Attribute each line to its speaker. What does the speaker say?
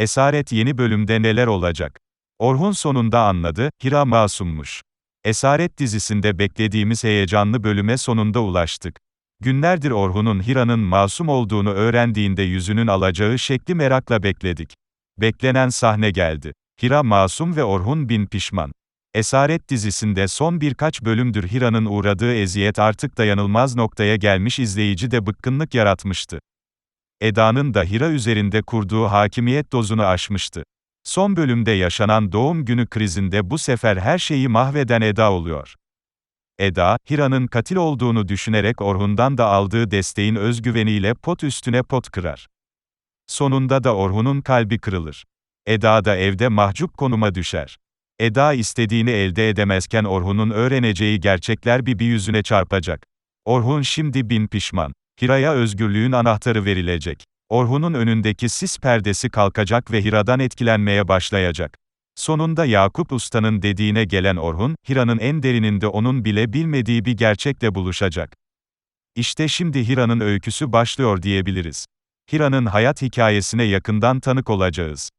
Speaker 1: Esaret yeni bölümde neler olacak? Orhun sonunda anladı, Hira masummuş. Esaret dizisinde beklediğimiz heyecanlı bölüme sonunda ulaştık. Günlerdir Orhun'un Hira'nın masum olduğunu öğrendiğinde yüzünün alacağı şekli merakla bekledik. Beklenen sahne geldi. Hira masum ve Orhun bin pişman. Esaret dizisinde son birkaç bölümdür Hira'nın uğradığı eziyet artık dayanılmaz noktaya gelmiş izleyici de bıkkınlık yaratmıştı. Eda'nın da Hira üzerinde kurduğu hakimiyet dozunu aşmıştı. Son bölümde yaşanan doğum günü krizinde bu sefer her şeyi mahveden Eda oluyor. Eda, Hira'nın katil olduğunu düşünerek Orhun'dan da aldığı desteğin özgüveniyle pot üstüne pot kırar. Sonunda da Orhun'un kalbi kırılır. Eda da evde mahcup konuma düşer. Eda istediğini elde edemezken Orhun'un öğreneceği gerçekler bir bir yüzüne çarpacak. Orhun şimdi bin pişman. Hira'ya özgürlüğün anahtarı verilecek. Orhun'un önündeki sis perdesi kalkacak ve Hira'dan etkilenmeye başlayacak. Sonunda Yakup Usta'nın dediğine gelen Orhun, Hira'nın en derininde onun bile bilmediği bir gerçekle buluşacak. İşte şimdi Hira'nın öyküsü başlıyor diyebiliriz. Hira'nın hayat hikayesine yakından tanık olacağız.